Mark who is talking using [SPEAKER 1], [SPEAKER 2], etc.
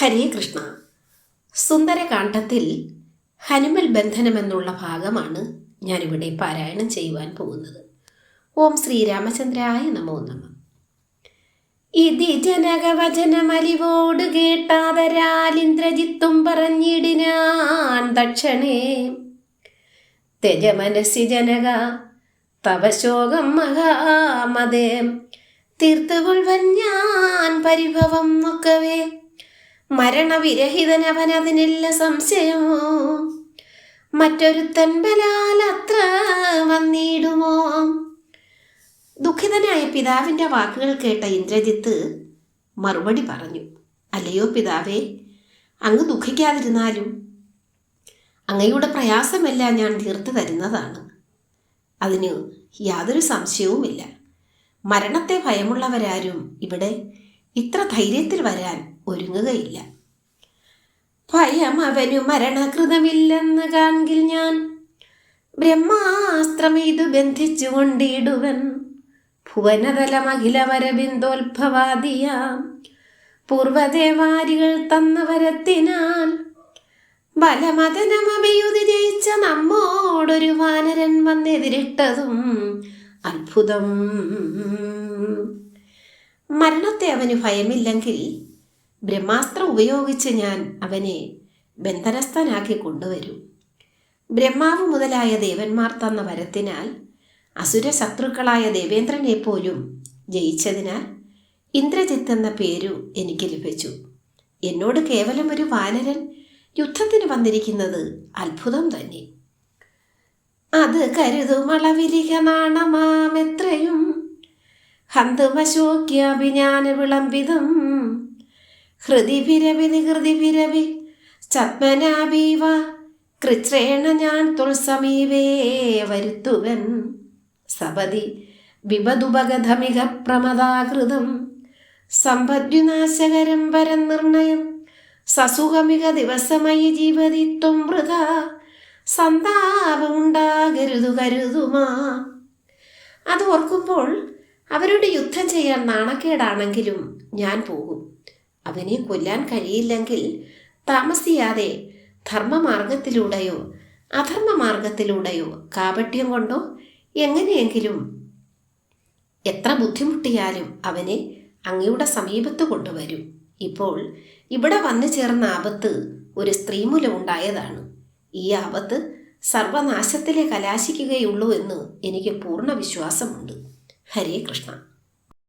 [SPEAKER 1] ഹരേ കൃഷ്ണ. സുന്ദരകാന്ഡത്തിൽ ഹനുമൽ ബന്ധനമെന്നുള്ള ഭാഗമാണ് ഞാനിവിടെ പാരായണം ചെയ്യുവാൻ പോകുന്നത്. ഓം ശ്രീരാമചന്ദ്രായ നമോ നമ. ഇതി ജനകവചനമലിവോട് കേട്ടാതരാലിന്ദ്രജിത്തും പറഞ്ഞിടിനാൻ ദക്ഷണേ തെജമനസി ജനക തവ മഹാമതേ. തീർത്തുകൊള്ളുവൻ ഞാൻ പരിഭവം നോക്കവേ മരണവിരഹിതനവൻ അതിനില്ല സംശയമോ മറ്റൊരുത്തൻ ബലാൽ അത്ര വന്നിടുമോ? ദുഃഖിതനായ പിതാവിന്റെ വാക്കുകൾ കേട്ട ഇന്ദ്രജിത്ത് മറുപടി പറഞ്ഞു. അല്ലയോ പിതാവേ അങ്ങ് ദുഃഖിക്കാതിരുന്നാലും? അങ്ങയുടെ പ്രയാസമെല്ലാം ഞാൻ തീർത്തു തരുന്നതാണ്. അതിന് യാതൊരു സംശയവുമില്ല. മരണത്തെ ഭയമുള്ളവരാരും ഇവിടെ ഇത്ര ധൈര്യത്തിൽ വരാൻ ഒരുങ്ങുകയില്ല. ഭയം അവനു മരണകൃതമില്ലെന്ന് കാണിൽ ഞാൻ. ബ്രഹ്മാസ്ത്രം ഇത് ബന്ധിച്ചു കൊണ്ടിടുവൻ ഭുവനതലമഖിലവരബിന്ദോത്ഭവാദിയാം പൂർവദേവാരികൾ തന്ന വരത്തിനാൽ ബലമതനമഭിയുതി ജയിച്ച നമ്മോടൊരു വാനരൻ വന്നെതിരിട്ടതും അത്ഭുതം. മരണത്തെ അവന് ഭയമില്ലെങ്കിൽ ബ്രഹ്മാസ്ത്രം ഉപയോഗിച്ച് ഞാൻ അവനെ ബന്ധനസ്ഥനാക്കി കൊണ്ടുവരും. ബ്രഹ്മാവ് മുതലായ ദേവന്മാർ തന്ന വരത്തിനാൽ അസുര ശത്രുക്കളായ ദേവേന്ദ്രനെ പോലും ജയിച്ചതിനാൽ ഇന്ദ്രജിത്ത് എന്ന പേരു എനിക്ക് ലഭിച്ചു. എന്നോട് കേവലം ഒരു വാനരൻ യുദ്ധത്തിന് വന്നിരിക്കുന്നത് അത്ഭുതം തന്നെ. അത് കരുതുമളവിലിക നാണമാമെത്രയും ഹന്തുമശോക്യാഭിജ്ഞാന വിളംബിതം. ഹൃദിഭിരവി ഹൃദിഭിരവി ചത്മനാഭീവ കൃത്രേണ ഞാൻ തുൾസമീപേ വരുത്തുവൻ. സപതി വിപതുപഗധമിക പ്രമദാകൃതം സമ്പദ്വിനാശകരം പരം നിർണയം. സസുഖമിക ദിവസമയി ജീവതിത്വം വൃത. സന്താപമുണ്ടാകരുതു കരുതുമാ. അത് ഓർക്കുമ്പോൾ അവരോട് യുദ്ധം ചെയ്യാൻ നാണക്കേടാണെങ്കിലും ഞാൻ പോകും. അവനെ കൊല്ലാൻ കഴിയില്ലെങ്കിൽ താമസിയാതെ ധർമ്മമാർഗത്തിലൂടെയോ അധർമ്മമാർഗത്തിലൂടെയോ കാപട്യം കൊണ്ടോ എങ്ങനെയെങ്കിലും എത്ര ബുദ്ധിമുട്ടിയാലും അവനെ അങ്ങയുടെ സമീപത്ത് കൊണ്ടുവരും. ഇപ്പോൾ ഇവിടെ വന്നു ചേർന്ന ആപത്ത് ഒരു സ്ത്രീ മൂലം ഉണ്ടായതാണ്. ഈ ആപത്ത് സർവനാശത്തിലെ കലാശിക്കുകയുള്ളൂ എന്ന് എനിക്ക് പൂർണ വിശ്വാസമുണ്ട്. ഹരേ കൃഷ്ണ.